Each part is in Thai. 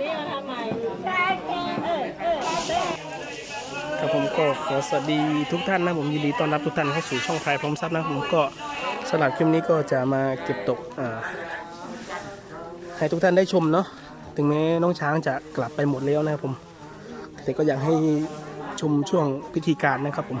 นี่มาทำใหม่เออเออเออครับผมก็ขอสวัสดีทุกท่านนะผมยินดีต้อนรับทุกท่านเข้าสู่ช่องพายพร้อมทรัพย์นะผมก็สำหรับคลิปนี้ก็จะมาเก็บตกให้ทุกท่านได้ชมเนาะถึงแม้น้องช้างจะกลับไปหมดแล้วนะครับผม แต่ก็อยากให้ชมช่วงพิธีการนะครับผม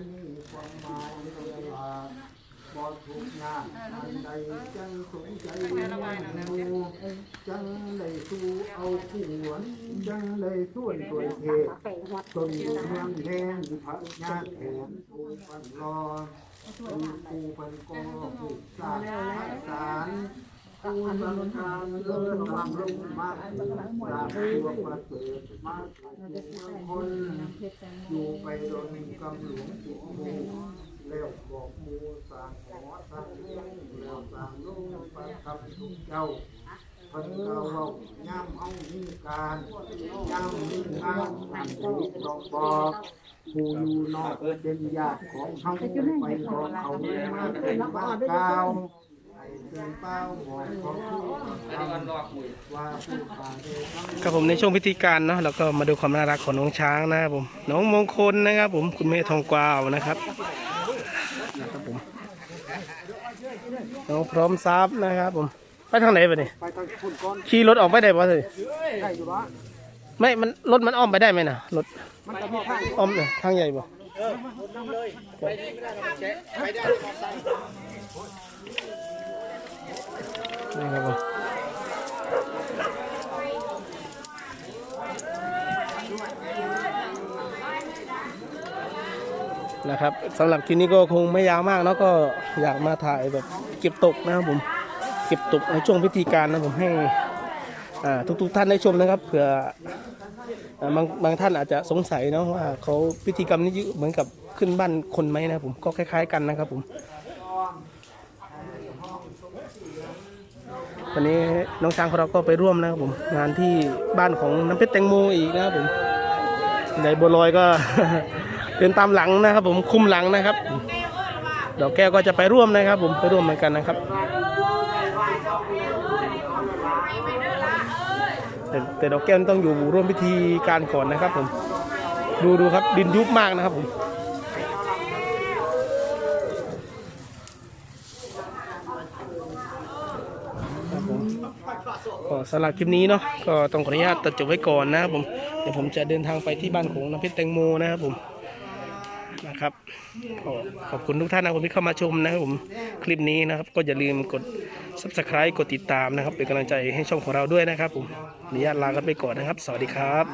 จังสนใจเลยสู้เอาขวนจังเลยส่วนตัวเหตุจนเมืองแดงพระญาติแทนปูปันกอปูปูปันกอปูสาสารปูบังทาเลิศนำลงมาสาตัวประเสริฐมาสู่เมืองคนอยู่ไปโดนกำหลวงจิตมู แล้วบอกมูสางหอสางแล้วสางลุงประทับทุกเจ้าพิ่นก็เว้าย่ำเอามีการย่ำมีทางอันถูกดอกบอกผู้อยู่นอกเป็นญาติของเฮาไปบอกเขามาเป็นบ้ากล่าวให้เป็นเป้าบอกเขาผู้ทำว่าผู้ขาดเดชครับผมในช่วงพิธีการเนาะเราก็มาดูความน่ารักของน้องช้างนะครับผมน้องมงคลนะครับผมคุณแม่ทองกวาวนะครับ น้องพร้อมทรัพย์นะครับผม ไปทางไหนไปเนี่ยไปทางคุณก่อนขี่รถออกไปได้ปะเลยได้อยู่วะไม่ มันรถมันอ้อมไปได้ไหมนะรถ มันก็มีทางอ้อมเนี่ยทางใหญ่ปะนี่ครับผม นะครับสำหรับคลิปนี้ก็คงไม่ยาวมากเนาะก็อยากมาถ่ายแบบเก็บตกนะครับผมเก็บตกในช่วงพิธีการนะผมให้อ่าทุกๆท่านได้ชมนะครับเผื่ออบางบางท่านอาจจะสงสัยเนาะว่าเขาพิธีกรรมนี้เหมือนกับขึ้นบ้านคนไหมนะผมก็คล้าย ๆ กันนะครับผมวันนี้น้องช้างของเราก็ไปร่วมนะครับผมงานที่บ้านของน้ำเพชรแตงโมอีกนะครับผมในบัวลอยก็ เดินตามหลังนะครับ ผมคุมหลังนะครับดอกแก้วก็จะไปร่วมนะครับ ผมไปร่วมเหมือนกันนะครับแต่แต่ดอกแก้วต้องอยู่ร่วมพิธีการก่อนนะครับ ผมดูดูครับดินยุบมากนะครับผมก็สำหรับคลิปนี้เนาะก็ต้องขออนุญาตตัดจบไว้ก่อนนะครับผมเดี๋ยวผมจะเดินทางไปที่บ้านของน้ำเพชรแตงโมนะครับผม นะครับขอบคุณทุกท่านนะผมที่เข้ามาชมนะครับผมคลิปนี้นะครับ ก็อย่าลืมกด subscribe กดติดตามนะครับ เป็นกำลังใจให้ช่องของเราด้วยนะครับผมอนุญาตลากันไปก่อนนะครับ สวัสดีครับ